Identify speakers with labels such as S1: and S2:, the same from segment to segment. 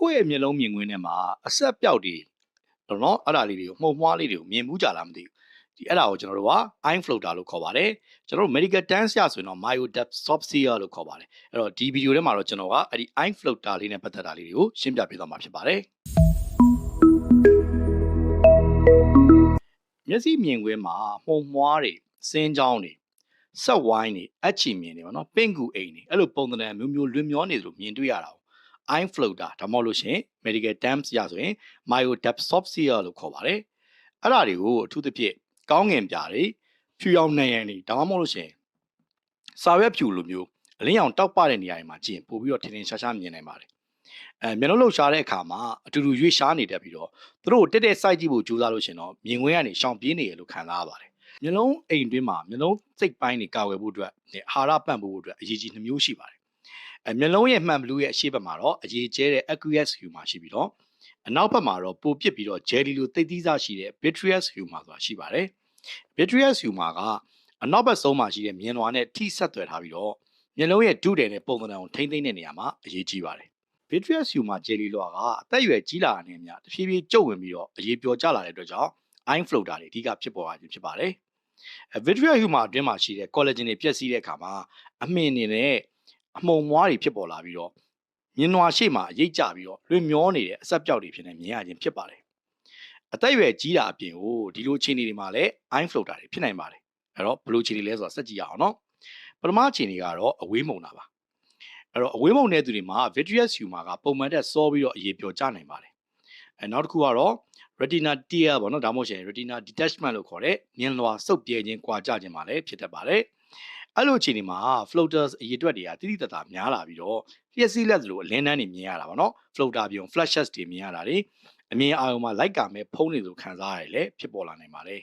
S1: ကိုယ့်ရဲ့မျက်လုံးမြင်ကွင်းထဲမှာအဆက်ပြောက်တွေတော့နော်အဲ့ဒါလေးတွေကိုမှုံမွှားလေးတွေကိုမြင်မှုကြလားမသိဘူးဒီအဲ့ဒါကိုကျွန်တော်တို့က eye floater လို့ခေါ်ပါတယ်ကျွန်တော်တို့ medical dance ရဆိုရင်တော့ myodapsopsia လို့ခေါ်ပါတယ်အဲ့တော့ဒီဗီဒီယိုထဲမှာတော့ကျွန်တော်ကအဲ့ဒီ eye floater လေးနဲ့ပတ်သက်တာလေးတွေကိုရှင်းပြပေးသွားမှာဖြစ်ပါတယ်မျက်စိမြင်ကွင်းမှာမှုံမွှားတွေစင်းချောင်းတွေဆက်ဝိုင်းတွေအချီမြင်တွေပေါ့နော်ပင့်ကူအိမ်တွေအဲ့လိုပုံသဏ္ဍာန်မျိုးမျိုးလွင်မျောနေသလိုမြင်တွေ့ရတာ eye floater ဒါမှမဟုတ်လို့ရှိရင် medical terms ရဆိုရင် myodapsopsia လို့ခေါ်ပါတယ်အဲ့ဒါတွေကိုအထူးသဖြင့်ကောင်းငင်ပြားတွေဖြူရောင်နှံရံတွေဒါမှမဟုတ်လို့ရှိရင်စာရွက်ဖြူလိုမျိုးအလင်းရောင်တောက်ပတဲ့နေရာတွေမှာကြည့်ရင်ပို့ပြီးတော့ထင်ထင်ရှားရှားမြင်နိုင်ပါတယ်အဲမျက်လုံးလှုပ်ရှားတဲ့အခါမှာအတူတူရွေ့ရှားနေတတ်ပြီးတော့သူတို့တက်တက်စိုက်ကြည့်ဖို့ကြိုးစားလို့ရှင်တော့မြင်ကွင်းကနေရှောင်ပြေးနေရလို့ခံစားရပါတယ်မျက်လုံးအိမ်တွင်းမှာမျက်လုံးစိတ်ပိုင်းတွေကာကွယ်ဖို့အတွက်အာဟာရပံ့ပိုးဖို့အတွက်အရေးကြီးနှမျိုးရှိပါတယ် အဲမျက်လုံးရဲ့မှန်ဘလူးရဲ့အရှိတ်ဘက်မှာတော့အရေးကျဲတဲ့ aqueous humor ရှိပြီးတော့အနောက်ဘက်မှာတော့ပိုပစ်ပြီးတော့ jelly လိုသိပ်သီးစားရှိတဲ့ vitreous humor ဆိုတာရှိပါတယ် vitreous humor ကအနောက်ဘက်ဆုံးမှာရှိတဲ့မြင်လွှာနဲ့ထိဆက်သွယ်ထားပြီးတော့မျက်လုံးရဲ့ဒုတယ်နဲ့ပုံသဏ္ဍာန်ကိုထိမ့်သိမ့်တဲ့နေရာမှာအရေးကြီးပါတယ် vitreous humor jelly လွှာကအသက်အရွယ်ကြီးလာတဲ့နေရာတဖြည်းဖြည်းကျုပ်ဝင်ပြီးတော့အရေးပြောကျလာတဲ့အတွက်ကြောင့် eye floater တွေအဓိကဖြစ်ပေါ်လာခြင်းဖြစ်ပါတယ်အဲ vitreous humor အတွင်းမှာရှိတဲ့ collagen တွေပျက်စီးတဲ့အခါမှာအမင်တွေနဲ့ အမှုံမွားတွေဖြစ်ပေါ်လာပြီးတော့မြင်နွားရှိမှရိတ်ကြပြီးတော့လွင်မျောနေတဲ့အဆက်ပြောက်တွေဖြစ်နေမြင်ရခြင်းဖြစ်ပါတယ်အသက်အရွယ်ကြီးတာအပြင်ကိုဒီလိုအခြေအနေတွေမှာလည်း eye floater တွေဖြစ်နိုင်ပါတယ်အဲ့တော့ဘယ်လိုအခြေအနေလဲဆိုတာစက်ကြည့်ရအောင်နော်ပထမအခြေအနေကတော့အဝေးမုံတာပါအဲ့တော့အဝေးမုံတဲ့သူတွေမှာ vitreous humor ကပုံမှန်တက်စောပြီးတော့အရေးပြောကြနိုင်ပါတယ်အဲနောက်တစ်ခုကတော့ retina tear ပေါ့နော်ဒါမှမဟုတ်ရှင် retina detachment လို့ခေါ်တဲ့မြင်လွှာစုပ်ပြဲခြင်း၊ကွာကျခြင်းမှာလည်းဖြစ်တတ်ပါတယ် အဲ့လိုအခြေအနေမှာ floaters အရေးအတွက်တွေကတိတိတတ်တာများလာပြီးတော့လျှက်စီးလက်သလိုအလင်းတန်းတွေမြင်ရတာပေါ့နော် floater ပြုံ flashes တွေမြင်ရတာတွေအမြင်အာရုံမှာလိုက်ကာမဲ့ဖုံးနေလို့ခံစားရတယ်လေဖြစ်ပေါ်လာနိုင်ပါတယ်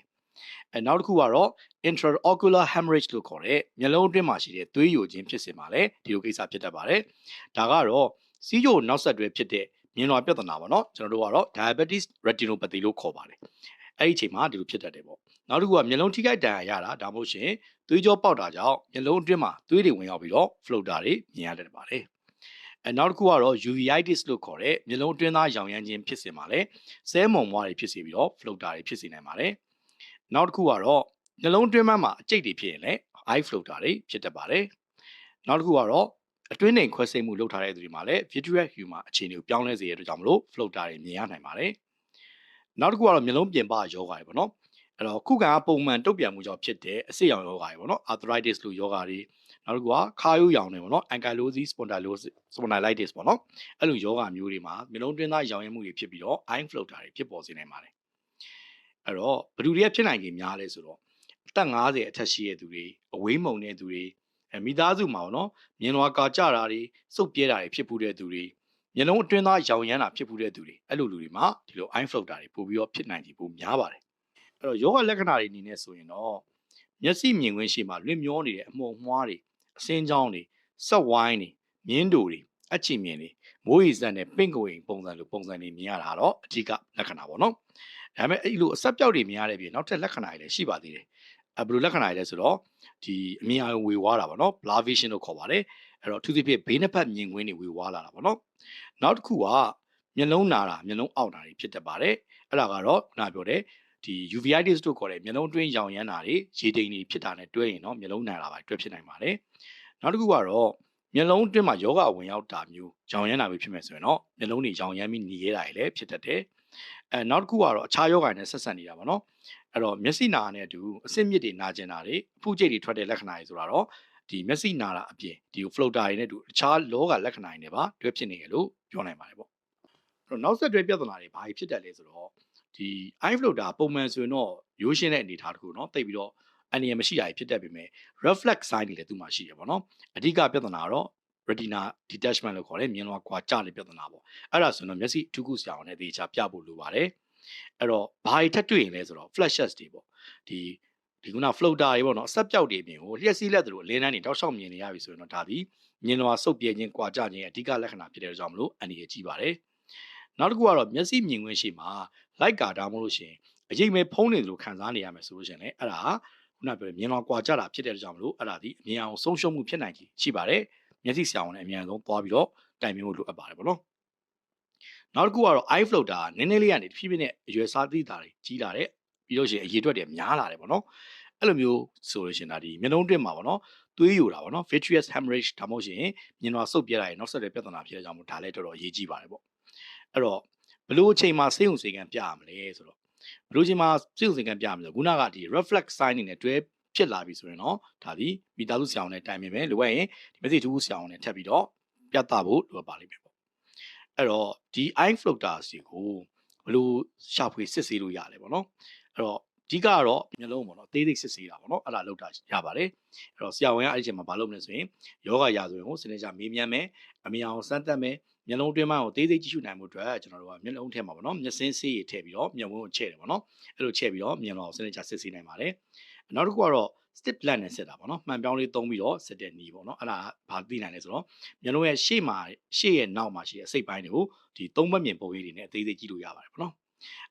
S1: အဲနောက်တစ်ခုကတော့ intraocular hemorrhage လို့ခေါ်တဲ့မျက်လုံးအတွင်းမှာရှိတဲ့သွေးယိုခြင်းဖြစ်စေမှာလေဒီလိုကိစ္စဖြစ်တတ်ပါတယ်ဒါကတော့စီးချိုနောက်ဆက်တွဲဖြစ်တဲ့မြင်လွှာပြဿနာပေါ့နော်ကျွန်တော်တို့ကတော့ diabetes retinopathy လို့ခေါ်ပါတယ် အဲ့ဒီအချိန်မှာဒီလိုဖြစ်တတ်တယ်ပေါ့နောက်တစ်ခုကမျက်လုံးထိခိုက်ဒဏ်ရာရတာဒါမှမဟုတ်ရှင်သွေးကြောပေါက်တာကြောင့်မျက်လုံးအတွင်းမှာသွေးတွေဝင်ရောက်ပြီးတော့ floater တွေမြင်ရတတ်ပါတယ်အဲနောက်တစ်ခုကတော့ uveitis လို့ခေါ်တဲ့မျက်လုံးအတွင်းသားရောင်ရမ်းခြင်းဖြစ်စေမှာလေဆဲမုံမွားတွေဖြစ်စေပြီးတော့ floater တွေဖြစ်စေနိုင်ပါတယ်နောက်တစ်ခုကတော့နှလုံးတွင်းမှာအကျိတ်တွေဖြစ်ရင်လည်း eye floater တွေဖြစ်တတ်ပါတယ်နောက်တစ်ခုကတော့အတွင်းနှိမ်ခွဲစိတ်မှုလုပ်ထားတဲ့သူတွေမှာလည်း vitreous humor အခြေအနေကိုပြောင်းလဲစေရတဲ့အတွက်ကြောင့်မလို့ floater တွေမြင်ရနိုင်ပါတယ် နောက်တစ်ခုကတော့မျက်လုံးပြင်ပယောဂါတွေပေါ့နော်အဲ့တော့ခုခံကပုံမှန်တုတ်ပြန်မှုကြောင့်ဖြစ်တဲ့အဆိပ်ရောင်ယောဂါတွေပေါ့နော် arthritis လို့ယောဂါတွေနောက်တစ်ခုကခါးရိုးရောင်တွေပေါ့နော် ankylosing spondylosis spondylitis ပေါ့နော်အဲ့လိုယောဂါမျိုးတွေမှာမျက်လုံးတွင်းသားရောင်ရမ်းမှုတွေဖြစ်ပြီးတော့ eye floater တွေဖြစ်ပေါ်စေနိုင်ပါတယ်အဲ့တော့ဘယ်သူတွေကဖြစ်နိုင်ခြင်းများလဲဆိုတော့အသက်50အထက်ရှိတဲ့သူတွေအဝေးမုံတဲ့သူတွေအဲမိသားစုမှာပေါ့နော်မြင်လွာကာကြတာတွေစုပ်ပြဲတာတွေဖြစ်ပူတဲ့သူတွေ မျက်လုံးအတွင်းသားရောင်ရမ်းတာဖြစ်ပူတဲ့သူတွေအဲ့လိုလူတွေမှာဒီလို eye floater တွေပို့ပြီးတော့ဖြစ်နိုင်ခြေပိုများပါတယ်အဲ့တော့ယောဂလက္ခဏာတွေအနေနဲ့ဆိုရင်တော့မျက်စိမြင်ကွင်းရှိမှလွင့်မျောနေတဲ့အမှုံမွှားတွေအစင်းချောင်းတွေဆက်ဝိုင်းတွေမြင်းတူတွေအချီမြင်တွေမိုးရီစက်နဲ့ပင့်ကိုရင်ပုံစံလိုပုံစံတွေမြင်ရတာတော့အဓိကလက္ခဏာပေါ့နော်ဒါပေမဲ့အဲ့လိုအဆက်ပြောက်တွေမြင်ရတဲ့ပြင်နောက်ထပ်လက္ခဏာတွေလည်းရှိပါသေးတယ်အဲဘယ်လိုလက္ခဏာတွေလဲဆိုတော့ဒီအမြင်အာရုံဝေဝါးတာပေါ့နော် blur vision လို့ခေါ်ပါတယ် အဲ့တော့သူသဖြင့်ဘေးနှစ်ဖက်မြင်ကွင်းတွေဝေဝါးလာတာပေါ့နော်နောက်တစ်ခုကမျက်လုံးနာတာမျက်လုံးအောက်တာတွေဖြစ်တတ်ပါတယ်အဲ့ဒါကတော့ခုနပြောတဲ့ဒီ uveitis တို့ခေါ်တဲ့မျက်လုံးတွင်းရောင်ရမ်းတာတွေရေတိမ်တွေဖြစ်တာနဲ့တွဲရင်တော့မျက်လုံးနာတာပါတွဲဖြစ်နိုင်ပါတယ်နောက်တစ်ခုကတော့မျက်လုံးတွင်းမှာယောဂဝင်ရောက်တာမျိုးရောင်ရမ်းတာမျိုးဖြစ်မယ်ဆိုရင်တော့မျက်လုံးတွေရောင်ရမ်းပြီးหนีရတာတွေလည်းဖြစ်တတ်တယ်အဲနောက်တစ်ခုကတော့အခြားယောဂနဲ့ဆက်ဆက်နေတာပေါ့နော်အဲ့တော့မျက်စိနာနဲ့အတူအဆင့်မြစ်တွေနာကျင်တာတွေအဖုကျိတ်တွေထွက်တဲ့လက္ခဏာတွေဆိုတာတော့ ဒီမျက်စိနာတာအပြင်ဒီ floater တွေနဲ့အတူအခြားလောကလက္ခဏာတွေနဲ့ပါတွဲဖြစ်နေရလို့ပြောနိုင်ပါတယ်ပေါ့အဲ့တော့နောက်ဆက်တွဲပြဿနာတွေဘာဖြစ်တတ်လဲဆိုတော့ဒီ eye floater ပုံမှန်ဆိုရင်တော့ရိုးရှင်းတဲ့အနေအထားတစ်ခုเนาะတိတ်ပြီးတော့အနေရမရှိတာဖြစ်တတ်ပေမဲ့ reflex sign တွေလည်းသူ့မှာရှိရပါတော့အဓိကပြဿနာကတော့ retina detachment လို့ခေါ်တဲ့မြင်လွှာကွာကျတဲ့ပြဿနာပေါ့အဲ့ဒါဆိုရင်တော့မျက်စိထူးခုဆရာအောင်နဲ့သေချာပြဖို့လိုပါတယ်အဲ့တော့ဘာတွေထပ်တွေ့ရင်လဲဆိုတော့ flashes တွေပေါ့ဒီ ဒီခုန floater တွေပေါ့နော်အဆက်ပြောက်တွေပြင်ကိုလျှက်စီးလက်တို့အလင်းတန်းတွေတောက်လျှောက်မြင်နေရပြီဆိုရင်တော့ဒါဒီမြင်လွှာစုပ်ပြဲခြင်းကွာကျခြင်းအဓိကလက္ခဏာဖြစ်တဲ့ကြောင့်မလို့အန္တရာယ်ကြီးပါတယ်နောက်တစ်ခုကတော့မျက်စိမြင်ခွင့်ရှိမှာလိုက်ကာတာမလို့ရှိရင်အရေးမဲ့ဖုံးနေတယ်လို့ခံစားနေရမယ်ဆိုလို့ရှိရင်လည်းအဲ့ဒါခုနပြောတဲ့မြင်လွှာကွာကျတာဖြစ်တဲ့ကြောင့်မလို့အဲ့ဒါဒီအမြင်အောင်ဆုံးရှုံးမှုဖြစ်နိုင်ကြီးရှိပါတယ်မျက်စိဆရာဝန်နဲ့အမြန်ဆုံးသွားပြီးတော့တိုင်ပင်ဖို့လိုအပ်ပါတယ်ပေါ့နော်နောက်တစ်ခုကတော့ eye floater ကနည်းနည်းလေးကနေတဖြည်းဖြည်းနဲ့အရွယ်စားသီးတာတွေကြီးလာတယ် ပြီးလို့ရှိရင်အရေအတွက်တွေများလာတယ်ပေါ့နော်အဲ့လိုမျိုးဆိုလို့ရှိရင်ဒါဒီမျက်လုံးတွင်းမှာပေါ့နော်သွေးယိုတာပေါ့နော် vitreous hemorrhage ဒါမှမဟုတ်ရင်မြင်တော်ဆုတ်ပြလိုက်ရင်နောက်ဆက်တဲ့ပြဿနာဖြစ်တဲ့ကြောင့်မို့ဒါလည်းတော်တော်အရေးကြီးပါတယ်ပေါ့အဲ့တော့ဘလို့အချိန်မှာစေုံစေကံပြရမလဲဆိုတော့ဘလို့အချိန်မှာစေုံစေကံပြရမလဲခုနကဒီ reflex sign အနေနဲ့တွဲဖြစ်လာပြီဆိုရင်တော့ဒါဒီမိသားစုဆရာဝန်နဲ့တိုင်ပင်ပဲလိုအပ်ရင်ဒီမသိတူဆရာဝန်နဲ့ထပ်ပြီးတော့ပြသဖို့လိုအပ်ပါလိမ့်မယ်ပေါ့အဲ့တော့ဒီ eye floaters တွေကိုဘလို့ရှာဖွေစစ်ဆေးလို့ရလဲပေါ့နော် အဲ့တော့အဓိကကတော့မျက်လုံးပေါ့နော်သေးသေးစစ်ဆေးတာပေါ့နော်အဲ့ဒါလောက်တာရပါတယ်အဲ့တော့ဆရာဝန်ကအဲ့ဒီချိန်မှာမလုပ်မလဲဆိုရင်ယောဂရာဆိုရင်ဟိုစနေကြမေးမြန်းမယ်အမြင်အောင်စမ်းသပ်မယ်မျက်လုံးတွင်းပိုင်းကိုသေးသေးကြည့်ရှုနိုင်မှုအတွက်ကျွန်တော်တို့ကမျက်လုံးထဲမှာပေါ့နော်မျက်စင်းဆေးရထည့်ပြီးတော့မျက်ဝန်းကိုချဲ့တယ်ပေါ့နော်အဲ့လိုချဲ့ပြီးတော့မျက်လုံးကိုစနေကြစစ်ဆေးနိုင်ပါတယ်နောက်တစ်ခုကတော့ step plan နဲ့ဆက်တာပေါ့နော်မှန်ပြောင်းလေးသုံးပြီးတော့ဆက်တဲ့နီးပေါ့နော်အဲ့ဒါဘာသိနိုင်လဲဆိုတော့မျက်လုံးရဲ့ရှေ့မှာရှေ့ရဲ့နောက်မှာရှိတဲ့အစိတ်ပိုင်းတွေကိုဒီသုံးဘက်မြင်ပုံရိပ်တွေနဲ့အသေးသေးကြည့်လို့ရပါတယ်ပေါ့နော်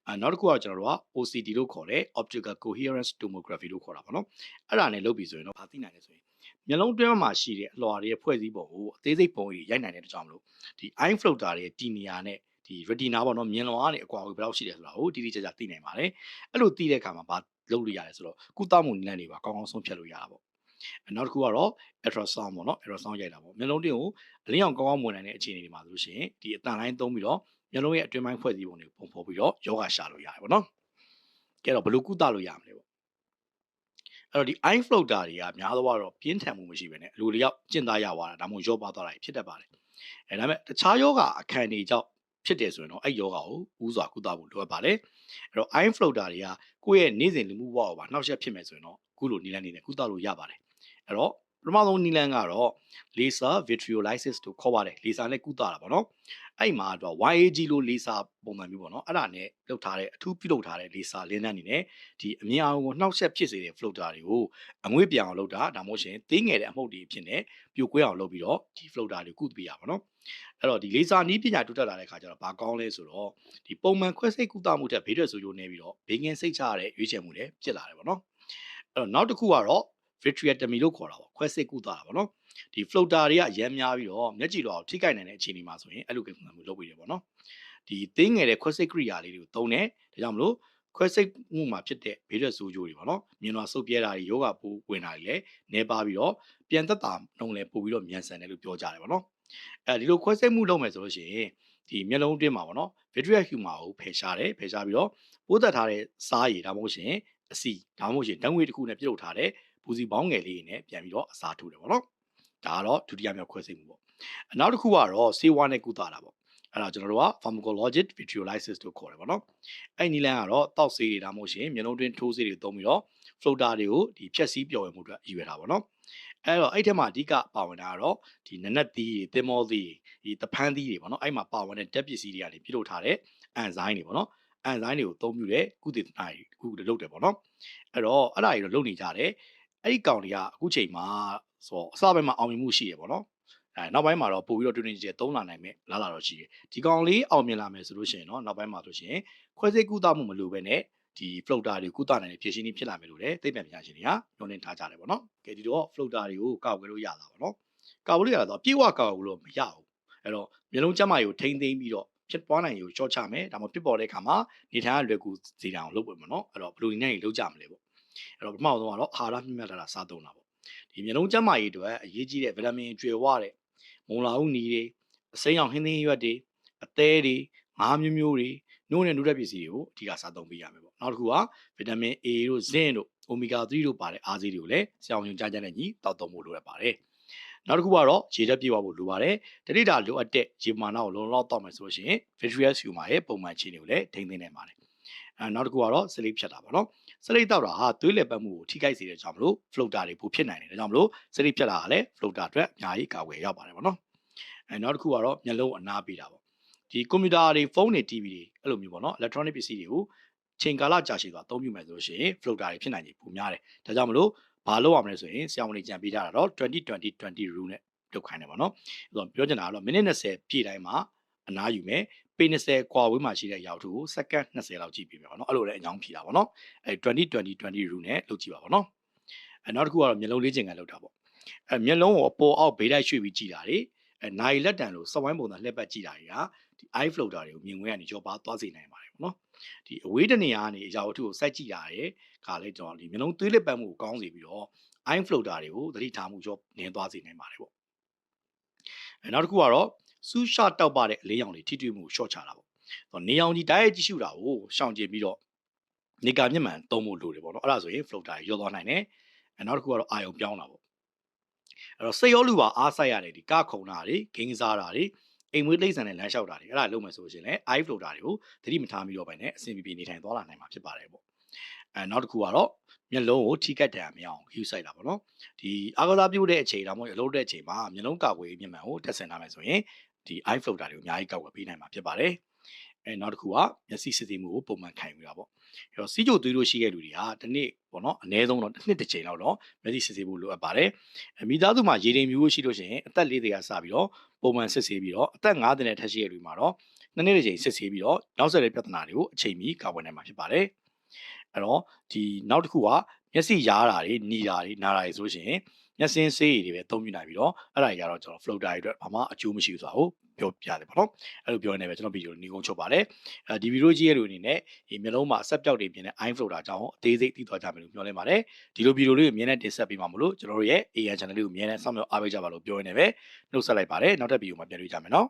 S1: အဲနောက်တစ်ခုကကျွန်တော်တို့က OCT လို့ခေါ်တဲ့ optical coherence tomography လို့ခေါ်တာပေါ့နော်အဲ့ဒါနဲ့လုပ်ပြီးဆိုရင်တော့ဘာသိနိုင်လဲဆိုရင်မျက်လုံးတွင်းမှာရှိတဲ့အလွှာတွေရဲ့ဖွဲ့စည်းပုံကိုအသေးစိတ်ပုံရိပ်ရိုက်နိုင်တဲ့ကြောင့်မလို့ဒီ eye floater တွေတီနီယာနဲ့ဒီ retina ပေါ့နော်မြင်လွန်ကနေအကွာကိုဘယ်လောက်ရှိတယ်ဆိုတာကိုတိတိကျကျသိနိုင်ပါတယ်အဲ့လိုသိတဲ့အခါမှာဘာလုပ်လို့ရတယ်ဆိုတော့ကုသမှုနည်းလမ်းတွေပါကောင်းကောင်းဆုံးဖြတ်လို့ရတာပေါ့နောက်တစ်ခုကတော့ ultrasound ပေါ့နော် ultrasound ရိုက်တာပေါ့မျက်လုံးတင်ကိုအလင်းအောင်ကောင်းကောင်းမွန်နိုင်တဲ့အခြေအနေတွေမှာဆိုလို့ရှိရင်ဒီအတန်လိုင်းသုံးပြီးတော့ မျက်လုံးရဲ့အတွင်းပိုင်းဖွဲ့စည်းပုံတွေကိုပုံဖော်ပြီးတော့ယောဂရှာလို့ရတယ်ပေါ့နော်ကဲတော့ဘယ်လိုကုသလို့ရမလဲပေါ့အဲ့တော့ဒီ eye floater တွေကများသောအားတော့ပြင်းထန်မှုမရှိဘဲနဲ့လူတွေရောက်ကျင့်သားရသွားတာဒါမှမဟုတ်ရောပါသွားတာဖြစ်တတ်ပါတယ်အဲဒါပေမဲ့တခြားယောဂအခန်းတွေကြောင့်ဖြစ်တယ်ဆိုရင်တော့အဲ့ယောဂကိုဥစွာကုသဖို့လိုအပ်ပါတယ်အဲ့တော့ eye floater တွေကကိုယ့်ရဲ့နေ့စဉ်လူမှုဘဝကိုပါနှောက်ယှက်ဖြစ်မယ်ဆိုရင်တော့အခုလိုနီလန်းနေနဲ့ကုသလို့ရပါတယ်အဲ့တော့ ပထမဆုံးနီလန်းကတော့ laser vitreolysis တို့ခေါ်ပါတယ် laser နဲ့ကုသတာပေါ့နော်အဲ့မှာတော့ YAG လို့ laser ပုံစံမျိုးပေါ့နော်အဲ့ဒါနဲ့လုပ်ထားတဲ့အထူးပြုလုပ်ထားတဲ့ laser လင်းနှန်းနေနဲ့ဒီအမြင်အောင်ကိုနှောက်ယှက်ဖြစ်စေတဲ့ floater တွေကိုအငွေ့ပြောင်အောင်လုပ်တာဒါမှမဟုတ်ရှင်သေးငယ်တဲ့အမှုတ်တွေဖြစ်နေပြိုကွဲအောင်လုပ်ပြီးတော့ဒီ floater တွေကုသပေးရပါတော့အဲ့တော့ဒီ laser နီးပညာတိုးတက်လာတဲ့အခါကျတော့ဘာကောင်းလဲဆိုတော့ဒီပုံမှန်ခွဲစိတ်ကုသမှုတက်ဘေးထွက်ဆိုးကျိုးနေပြီးတော့ဘေးကင်းစိတ်ချရတဲ့ရွေးချယ်မှုတွေဖြစ်လာတယ်ပေါ့နော်အဲ့တော့နောက်တစ်ခုကတော့ vitrectomy လို့ခေါ်တာပေါ့ခွဲစိတ်ကုသတာပေါ့နော်ဒီ floater တွေကအရမ်းများပြီးတော့မျက်ကြည်တော်ထိခိုက်နိုင်တဲ့အခြေအနေမှာဆိုရင်အဲ့လိုကိစ္စမျိုးလုပ်ပြီးတယ်ပေါ့နော်ဒီသေးငယ်တဲ့ခွဲစိတ်ကိရိယာလေးတွေကိုသုံးတယ်ဒါကြောင့်မလို့ခွဲစိတ်မှုမှာဖြစ်တဲ့ဘေးထွက်ဆိုးကျိုးတွေပေါ့နော်မြင်တော်ဆုပ်ပြဲတာတွေယောဂပူဝင်တာတွေလည်းနေပါပြီးတော့ပြန်သက်တာနှုံလည်းပို့ပြီးတော့မြန်ဆန်တယ်လို့ပြောကြတယ်ပေါ့နော်အဲဒီလိုခွဲစိတ်မှုလုပ်မယ်ဆိုလို့ရှိရင်ဒီမျက်လုံးတွင်းမှာပေါ့နော် vitreous humor ကိုဖယ်ရှားတယ်ဖယ်ရှားပြီးတော့ပိုးသက်ထားတဲ့စားရည်ဒါမှမဟုတ်ရှင်အစီဒါမှမဟုတ်ရှင်ဓာတ်ငွေတစ်ခုနဲ့ပြုတ်ထားတဲ့ ပူစီပေါင်းငယ်လေးနဲ့ပြန်ပြီးတော့အစားထိုးတယ်ပေါ့နော်ဒါကတော့ဒုတိယမြောက်ခွဲစိတ်မှုပေါ့နောက်တစ်ခုကတော့ဆေးဝါးနဲ့ကုသတာပေါ့အဲ့ဒါကျွန်တော်တို့က pharmacologic vitreolysis လို့ခေါ်တယ်ပေါ့နော်အဲ့နီလန်းကတော့တောက်ဆေးတွေဒါမှမဟုတ်ရှင်မျက်လုံးတွင်းထိုးဆေးတွေသုံးပြီးတော့ floater တွေကိုဒီဖြက်စီးပျော်ဝင်မှုအတွက်ရည်ရွယ်တာပေါ့နော်အဲ့တော့အဲ့ထက်မှအဓိကပါဝင်တာကတော့ဒီနနက်သီးတွေတင်မောသီးတွေဒီတပန်းသီးတွေပေါ့နော်အဲ့မှာပါဝင်တဲ့ဓာတ်ပစ္စည်းတွေကနေပြုလုပ်ထားတဲ့အန်ဇိုင်းတွေပေါ့နော်အန်ဇိုင်းတွေကိုအသုံးပြုတဲ့ကုသနာတွေအခုလုပ်တယ်ပေါ့နော်အဲ့တော့အဲ့ဒါတွေတော့လုပ်နေကြတယ် အဲ့ဒီကောင်တွေကအခုချိန်မှာဆိုတော့အစပိုင်းမှာအောင်မြင်မှုရှိရပေါ့နော်အဲနောက်ပိုင်းမှာတော့ပို့ပြီးတော့တွင်တွင်ကျဲသုံးလာနိုင်မယ်လာလာတော့ရှိတယ်ဒီကောင်လေးအောင်မြင်လာမယ်ဆိုလို့ရှိရင်တော့နောက်ပိုင်းမှာဆိုရှင်ခွဲစိတ်ကုသမှုမလိုပဲနဲ့ဒီ floater တွေကုသနိုင်တဲ့ဖြည့်ရှင်းနည်းဖြစ်လာမယ်လို့လည်းသိပ္ပံပညာရှင်တွေကညွှန်နေထားကြတယ်ပေါ့နော်ကဲဒီတော့ floater တွေကိုကောက်ွယ်လို့ရတာပေါ့နော်ကောက်ွယ်လို့ရတာတော့ပြေဝကောက်ွယ်လို့မရဘူးအဲ့တော့မျိုးလုံးကျမကြီးကိုထိမ့်သိမ်းပြီးတော့ဖြစ်ပွားနိုင်ကိုရှော့ချမယ်ဒါမှဖြစ်ပေါ်တဲ့အခါမှာနေထိုင်ရလွယ်ကူစေတာအောင်လုပ်ပွင့်မနော်အဲ့တော့ဘယ်လိုနည်းနဲ့လုပ်ကြမလဲပေါ့ အဲ့တော့ပထမဆုံးကတော့အာဟာရမြင့်မြတ်တာစားသုံးတာပေါ့ဒီမျိုးလုံးကျမကြီးအတွက်အရေးကြီးတဲ့ဗီတာမင်ကျွေဝတဲ့မုံလာဥနီတွေအစိမ်းအောင်ဟင်းသင်းရွက်တွေအသေးတွေငါးမျိုးမျိုးတွေနို့နဲ့နုရက်ပစ္စည်းတွေကိုအဓိကစားသုံးပေးရမယ်ပေါ့နောက်တစ်ခုကဗီတာမင် A တို့ Zinc တို့ Omega 3တို့ပါတဲ့အားဆေးတွေကိုလည်းဆရာဝန်ညွှန်ကြားချက်နဲ့ညီတောက်သုံးဖို့လိုရပါတယ်နောက်တစ်ခုကတော့ရေဓာတ်ပြေဝဖို့လိုပါတယ်တတိတာလိုအပ်တဲ့ရေမာနာကိုလုံလောက်တောက်မယ်ဆိုလို့ရှိရင် vitreous humor ရဲ့ပုံမှန်ခြေနေကိုလည်းထိန်းသိမ်းနိုင်ပါတယ်အဲနောက်တစ်ခုကတော့စလိပ်ဖြတ်တာပေါ့နော် စလိပ်တောက်တာဟာသွေးလည်ပတ်မှုကိုထိခိုက်စေတဲ့ကြောင့်မလို့ floater တွေပိုဖြစ်နိုင်တယ်ဒါကြောင့်မလို့စလိပ်ဖြတ်တာကလည်း floater အတွက်အများကြီးကာကွယ်ရောက်ပါတယ်ပေါ့နော်အဲနောက်တစ်ခုကတော့မျက်လုံးအနားပေးတာပေါ့ဒီကွန်ပျူတာတွေဖုန်းတွေ TV တွေအဲ့လိုမျိုးပေါ့နော် electronic ပစ္စည်းတွေကိုချိန်ကာလကြာရှည်စွာအသုံးပြုမယ်ဆိုလို့ရှိရင် floater တွေဖြစ်နိုင်ခြေပိုများတယ်ဒါကြောင့်မလို့ဘာလုပ်ရမလဲဆိုရင်ဆရာဝန်တွေကြံပေးထားတာတော့2020 20 rule နဲ့လုပ်ခိုင်းတယ်ပေါ့နော်အဲ့တော့ပြောချင်တာကတော့မိနစ်20ပြည့်တိုင်းမှာ အနားယူမယ်ပေ20ကွာဝေးမှာရှိတဲ့ရောက်ထုကိုစက္ကန့်20လောက်ကြည့်ပြီးမယ်ပေါ့နော်အဲ့လိုလည်းအကြောင်းဖြေတာပေါ့နော်အဲ2020 20 rule နဲ့လုပ်ကြည့်ပါပေါ့နော်အဲနောက်တစ်ခုကတော့မျက်လုံးလေးချင်ကန်လောက်တာပေါ့အဲမျက်လုံးကိုအပေါ်အောက်ဘေးတိုက်ရွှေ့ပြီးကြည့်တာလေအဲနိုင်လက်တံလို့စဝိုင်းပုံစံလှည့်ပတ်ကြည့်တာတွေကဒီ eye floater တွေကိုမြင်ကွင်းကနေကြောပါသွားစေနိုင်ပါတယ်ပေါ့နော်ဒီအဝေးတနေရာကနေအရာဝတ္ထုကိုစိုက်ကြည့်ရတဲ့ခါလဲကျွန်တော်ဒီမျိုးလုံးသွေးလက်ပတ်မှုကိုကောင်းစေပြီးတော့ eye floater တွေကိုသတိထားမှုကြောနင်းသွားစေနိုင်ပါတယ်ပေါ့အဲနောက်တစ်ခုကတော့ စူးရှတောက်ပတဲ့အလေးရောင်တွေထိတွေ့မှုကိုရှော့ချတာပေါ့ဆိုတော့နေအောင်ကြီးတိုက်ရိုက်ကြည့်ရှုတာကိုရှောင်ကျဉ်ပြီးတော့နေကာမျက်မှန်သုံးဖို့လိုတယ်ပေါ့နော်အဲ့ဒါဆိုရင် floater ရောသွားနိုင်တယ်အဲနောက်တစ်ခုကတော့အာယုံပြောင်းတာပေါ့အဲ့တော့စိတ်ရောလူပါအားဆိုင်ရတယ်ဒီကခုံတာတွေဂိမ်းစားတာတွေအိမ်မွေးလိမ့်ဆန်တဲ့လမ်းလျှောက်တာတွေအဲ့ဒါလုံးမယ်ဆိုရှင်လည်း eye floater တွေကိုသတိမထားမိတော့ဘဲနဲ့အဆင်ပြေပြေနေထိုင်သွားလာနိုင်မှာဖြစ်ပါတယ်ပေါ့အဲနောက်တစ်ခုကတော့မျက်လုံးကိုထိကတ်တယ်မရအောင် hue ဆိုင်တာပေါ့နော်ဒီအားကစားပြုတ်တဲ့အချိန်တော့မဟုတ်အလုပ်တဲ့အချိန်မှာမျက်လုံးကာကွယ်ရေးမျက်မှန်ကိုတက်ဆင်ထားမယ်ဆိုရင် ဒီ eye floater တွေကိုအများကြီးကောက်ွယ်ပေးနိုင်မှာဖြစ်ပါတယ်အဲနောက်တစ်ခုကမျက်စိစစ်ဆေးမှုကိုပုံမှန်ခံယူတာပေါ့အဲ့တော့စီးကြိုသွေးလို့ရှိခဲ့လူတွေဟာတစ်နေ့ပေါ့နော်အနည်းဆုံးတော့တစ်နှစ်တစ်ချိန်လောက်တော့မျက်စိစစ်ဆေးဖို့လိုအပ်ပါတယ်အမိသားစုမှာရေတိမ်မျိုးရှိလို့ရှိရင်အသက်၄၀ကစပြီးတော့ပုံမှန်စစ်ဆေးပြီးတော့အသက်၅၀နဲ့ထက်ရှိတဲ့လူမှာတော့နှစ်နှစ်တစ်ချိန်စစ်ဆေးပြီးတော့နောက်ဆက်တဲ့ပြဿနာတွေကိုအချိန်မီကာကွယ်နိုင်မှာဖြစ်ပါတယ်အဲ့တော့ဒီနောက်တစ်ခုက မျက်စိရားတာတွေနီတာတွေနာတာတွေဆိုရှင်မျက်စင်းဆေးရည်တွေပဲအသုံးပြုနိုင်ပြီးတော့အဲ့ဒါကြီးကတော့ကျွန်တော် floater တွေအတွက်ဘာမှအကျိုးမရှိဘူးဆိုတာကိုပြောပြရတယ်ပေါ့နော်အဲ့လိုပြောနေပဲကျွန်တော်ဗီဒီယိုကိုညီကုန်းချုပ်ပါတယ်အဲဒီဗီဒီယိုကြီးရဲ့လူအနေနဲ့ဒီမျိုးလုံးမှာဆက်ပြောက်တွေမြင်တဲ့ eye floater ကြောင့်အသေးစိတ်သိသွားကြမယ်လို့ပြောနေပါတယ်ဒီလိုဗီဒီယိုလေးကိုမြင်တဲ့တင်ဆက်ပေးမှာမလို့ကျွန်တော်တို့ရဲ့ AN channel လေးကိုမြင်တဲ့စောင့်မျှော်အားပေးကြပါလို့ပြောနေပဲနှုတ်ဆက်လိုက်ပါတယ်နောက်ထပ်ဗီဒီယိုမှာပြန်တွေ့ကြမယ်နော်